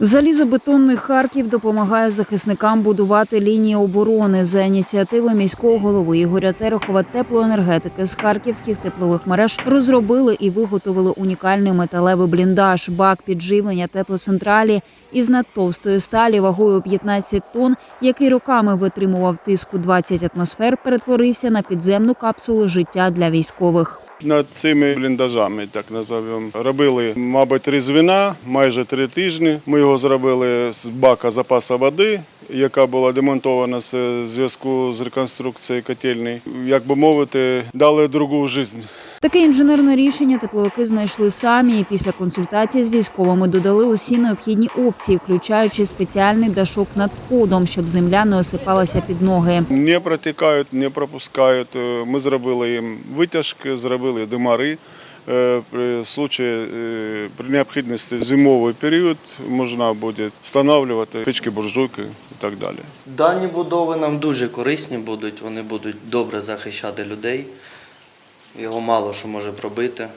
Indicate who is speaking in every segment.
Speaker 1: Залізобетонний Харків допомагає захисникам будувати лінії оборони за ініціативи міського голови Ігоря Терехова. Теплоенергетики з харківських теплових мереж розробили і виготовили унікальний металевий бліндаж, бак підживлення теплоцентралі із надтовстої сталі вагою 15 тонн, який роками витримував тиску 20 атмосфер, перетворився на підземну капсулу життя для військових.
Speaker 2: Над цими бліндажами, так називаємо, робили, мабуть, різвина майже три тижні. Ми його зробили з бака запасу води, яка була демонтована з зв'язку з реконструкцією котельні. Як би мовити, дали другу життя.
Speaker 1: Таке інженерне рішення тепловики знайшли самі і після консультації з військовими додали усі необхідні опції, включаючи спеціальний дашок над входом, щоб земля не осипалася під ноги.
Speaker 2: Не протікають, не пропускають. Е, Ми зробили їм витяжки, зробили димари. Е, При случаї, е, при необхідності зимовий період можна буде встановлювати печки, буржуйки і так далі.
Speaker 3: Дані будови нам дуже корисні будуть, вони будуть добре захищати людей. Його мало що може пробити.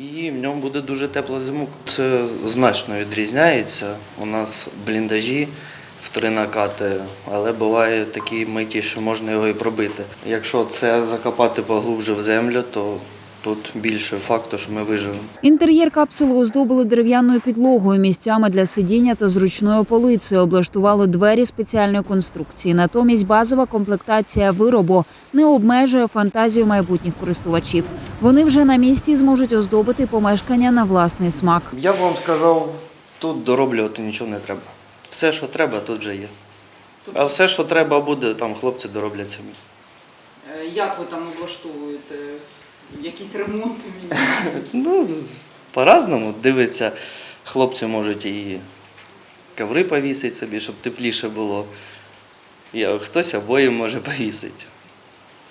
Speaker 3: І в ньому буде дуже тепла зиму. Це значно відрізняється. У нас бліндажі в три накати, але буває такі миті, що можна його і пробити. Якщо це закопати поглубже в землю, то тут більше факту, що ми виживемо.
Speaker 1: Інтер'єр капсули оздобили дерев'яною підлогою, місцями для сидіння та зручною полицею. Облаштували двері спеціальної конструкції. Натомість базова комплектація виробу не обмежує фантазію майбутніх користувачів. Вони вже на місці зможуть оздобити помешкання на власний смак.
Speaker 3: Я б вам сказав, тут дороблювати нічого не треба. Все, що треба, тут вже є. А все, що треба буде, там хлопці дороблять самі.
Speaker 4: Е, Як ви там облаштовуєте? Якісь ремонти?
Speaker 3: Ну, по-разному дивиться. Хлопці можуть і коври повісити собі, щоб тепліше було. І хтось обоє може повісити.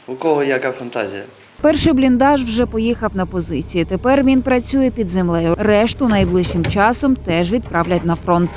Speaker 3: У кого яка фантазія.
Speaker 1: Перший бліндаж вже поїхав на позиції. Тепер він працює під землею. Решту найближчим часом теж відправлять на фронт.